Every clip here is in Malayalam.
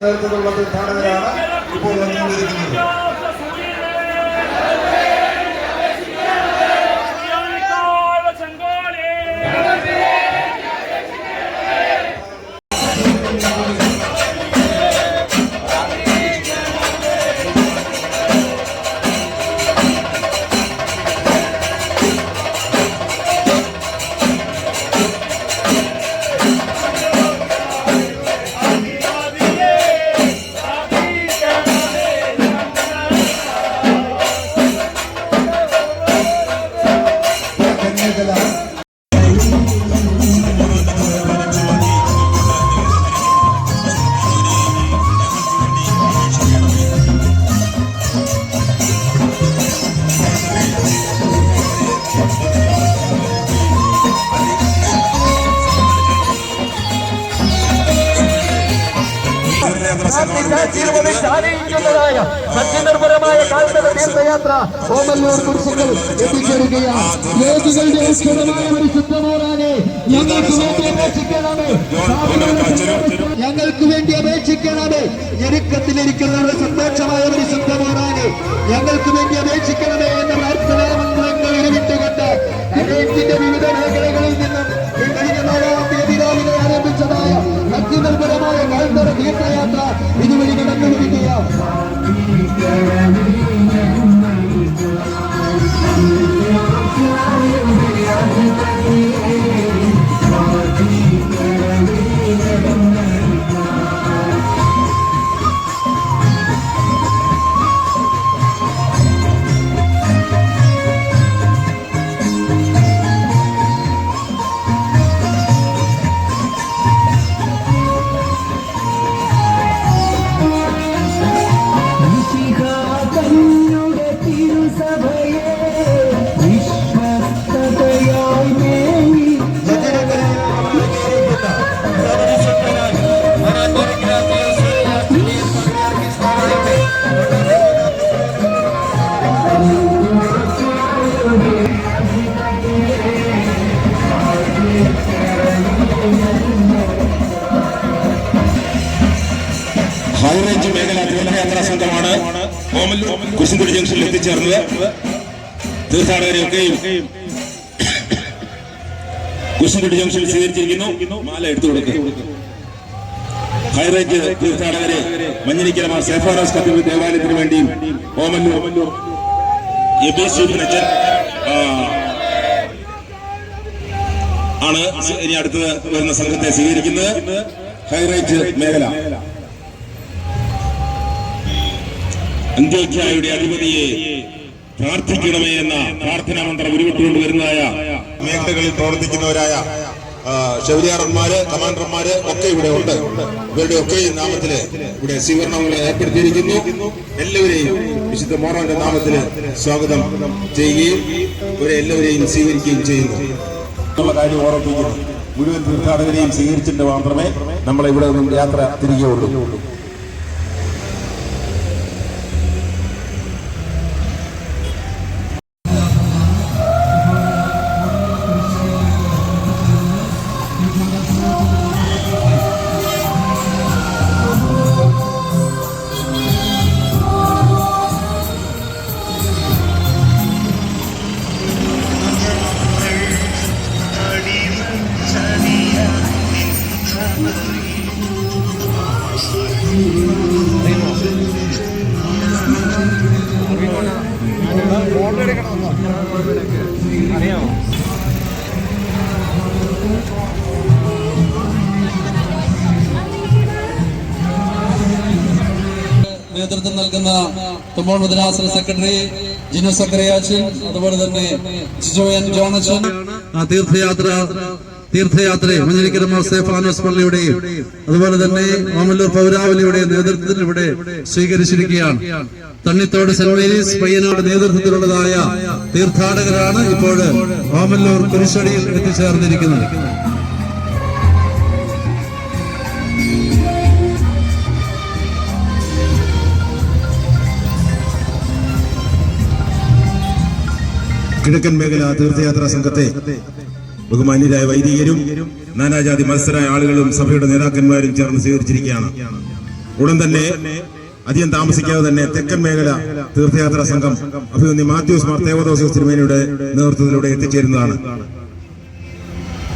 നേതൃത്വത്തിലുള്ള തീർത്ഥാടകരാണ് ഇപ്പോൾ വന്നുകൊണ്ടിരിക്കുന്നത് തീർത്ഥയാത്ര ഓമല്ലൂർ ഞങ്ങൾക്ക് വേണ്ടി അപേക്ഷിക്കണമേ. ഞങ്ങൾക്ക് അപേക്ഷിക്കണമേ. സന്തോഷമായ പരിശുദ്ധമോറാനെ ഞങ്ങൾക്ക് വേണ്ടി അപേക്ഷിക്കണമേ എന്ന പ്രാർത്ഥന മന്ത്രങ്ങൾ അനേകത്തിന്റെ വിവിധ മേഖലകളിൽ ഹൈറേഞ്ച് മേഖല തീർത്ഥയാത്രാ സംഘമാണ്. ഓമല്ലൂർ ജംഗ്ഷനിൽ എത്തിച്ചേർന്നത്. തീർത്ഥാടകരെയൊക്കെയും കുരിശുംതൊടി ജംഗ്ഷനിൽ സ്വീകരിച്ചിരിക്കുന്നു. മാല എടുത്തു കൊടുക്കുക ഹൈറേഞ്ച് തീർത്ഥാടകരെ മഞ്ഞനിക്കരമാർ സേഫാറാസ് കത്തീവ് ദേവാലയത്തിന് വേണ്ടിയും ഓമല്ലൂർ ആണ് ഇനി അടുത്തത് വരുന്ന സംഘത്തെ സ്വീകരിക്കുന്നത്. ഹൈറേഞ്ച് മേഖല. അന്ത്യോഖ്യായുടെ അധിപതിയെ പ്രാർത്ഥിക്കണമേ എന്ന പ്രാർത്ഥനാ മന്ത്രം ഉരുവിട്ടുകൊണ്ട് വരുന്നതായ മേഖലകളിൽ പ്രവർത്തിക്കുന്നവരായ ആ, ശൗര്യാറന്മാര് കമാൻഡർമാര് ഒക്കെ ഇവിടെ ഉണ്ട്. ഇവരുടെ ഒക്കെ നാമത്തിൽ ഇവിടെ സ്വീകരണങ്ങൾ ഏർപ്പെടുത്തിയിരിക്കുന്നു. എല്ലാവരെയും വിശുദ്ധ മോറോന്റെ നാമത്തിൽ സ്വാഗതം ചെയ്യുകയും ഇവരെ എല്ലാവരെയും സ്വീകരിക്കുകയും ചെയ്യുന്നു. എന്നുള്ള കാര്യം ഓർമ്മിപ്പിക്കുന്നു. മുഴുവൻ തീർത്ഥാടകരെയും സ്വീകരിച്ചിട്ട് മാത്രമേ നമ്മൾ ഇവിടെ നിന്നും യാത്ര തിരികെ ഉള്ളൂ നേതൃത്വം നൽകുന്ന തുമ്പോൾ മുദ്രാസന സെക്രട്ടറി ജിനു സക്രയാച്ചൻ അതുപോലെ തന്നെ ജിജോയൻ ജോണച്ചൻ. തീർത്ഥയാത്ര തീർത്ഥയാത്ര മഞ്ഞരിക്കരമ സേഫാനോസ് പള്ളിയുടെയും അതുപോലെ തന്നെ മാമല്ലൂർ പൗരാവലിയുടെയും നേതൃത്വത്തിൽ ഇവിടെ സ്വീകരിച്ചിരിക്കുകയാണ്. തണ്ണിത്തോട് സെന്റ് മേരീസ് പയ്യനാട് നേതൃത്വത്തിലുള്ളതായ തീർത്ഥാടകരാണ് ഇപ്പോൾ മാമല്ലൂർ കുരിശടിയിൽ എത്തിച്ചേർന്നിരിക്കുന്നത്. കിഴക്കൻ മേഖല തീർത്ഥയാത്രാ സംഘത്തെ ബഹുമാന്യരായ വൈദികരും നാനാജാതി മത്സരായ ആളുകളും സഭയുടെ നേതാക്കന്മാരും ചേർന്ന് സ്വീകരിച്ചിരിക്കുകയാണ്. ഉടൻ തന്നെ അധികം താമസിക്കാതെ തന്നെ തെക്കൻ മേഖല തീർത്ഥയാത്രാ സംഘം അഭിമന്യ മാത്യൂസ് മാർ ദേവദോസ തിരുമേനിയുടെ നേതൃത്വത്തിലൂടെ എത്തിച്ചേരുന്നതാണ്.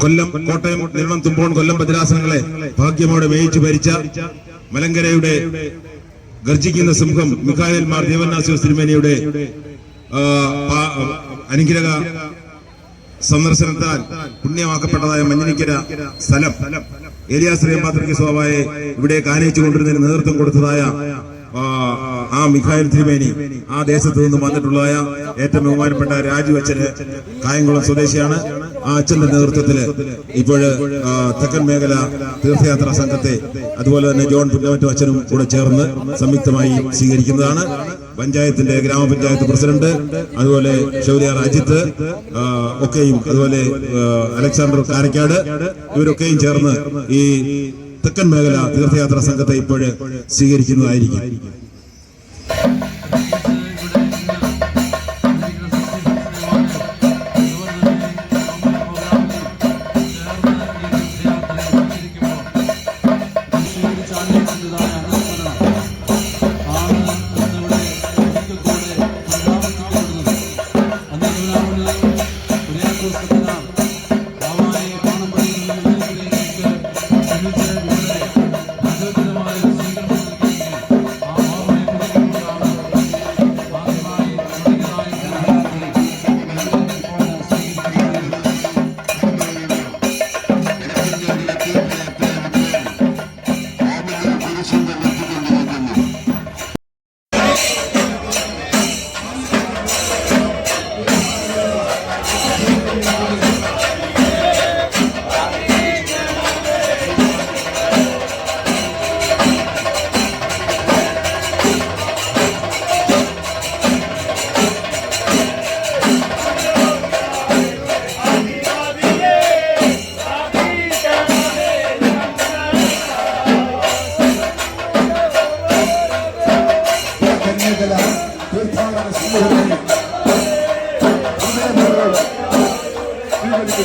കൊല്ലം കോട്ടയം നിർമ്മം തുമ്പോൺ കൊല്ലം ഭദ്രാസനങ്ങളെ ഭാഗ്യമോടെ മേയിച്ചു ഭരിച്ച മലങ്കരയുടെ ഗർജിക്കുന്ന സിംഹം മിഖായൽ മാർ ദേവനാസിയോസ് തിരുമേനിയുടെ അനുഗ്രഹ സന്ദർശനത്താൽ പുണ്യമാക്കപ്പെട്ടതായ മഞ്ഞിനിക്കര സ്ഥലം. ഏലിയാസ് റേമാത്രയ്ക്ക് സ്വഭാവയെ ഇവിടെ കാനയിച്ചു കൊണ്ടിരുന്നതിന് നേതൃത്വം കൊടുത്തതായ ആ, മിഖായൽ തിരുമേനി ആ ദേശത്ത് നിന്ന് വന്നിട്ടുള്ളതായ ഏറ്റവും ബഹുമാനപ്പെട്ട രാജു അച്ഛന് കായംകുളം സ്വദേശിയാണ്. ആ അച്ഛന്റെ നേതൃത്വത്തിൽ ഇപ്പോഴ് ആ, തെക്കൻ മേഖല തീർത്ഥയാത്രാ സംഘത്തെ അതുപോലെ തന്നെ ജോൺ പുന്നമറ്റു അച്ഛനും കൂടെ ചേർന്ന് സംയുക്തമായി സ്വീകരിക്കുന്നതാണ്. പഞ്ചായത്തിന്റെ ഗ്രാമപഞ്ചായത്ത് പ്രസിഡന്റ് അതുപോലെ ശൗര്യ അജിത്ത് ഒക്കെയും അതുപോലെ അലക്സാണ്ടർ കാരക്കാട് ഇവരൊക്കെയും ചേർന്ന് ഈ തെക്കൻ മേഖല തീർത്ഥയാത്രാ സംഘത്തെ ഇപ്പോഴ് സ്വീകരിക്കുന്നതായിരിക്കും.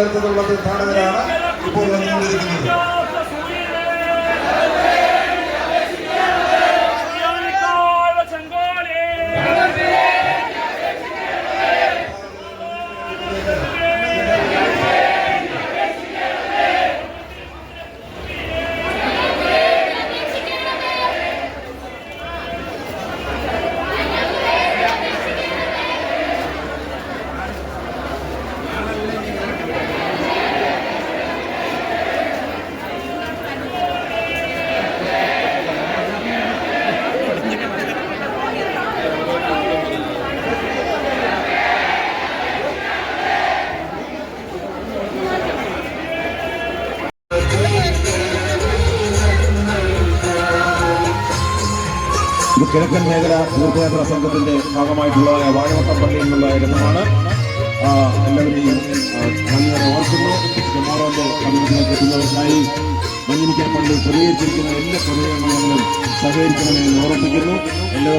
നേതൃത്വത്തിലുള്ള തീർത്ഥാടകരാണ് കിഴക്കൻ മേഖല തീർത്ഥയാത്രാ സംഘത്തിന്റെ ഭാഗമായിട്ടുള്ളതായ വാഴവട്ടം പള്ളിയിൽ നിന്നുള്ള രംഗമാണ് എല്ലാവരെയും എല്ലാ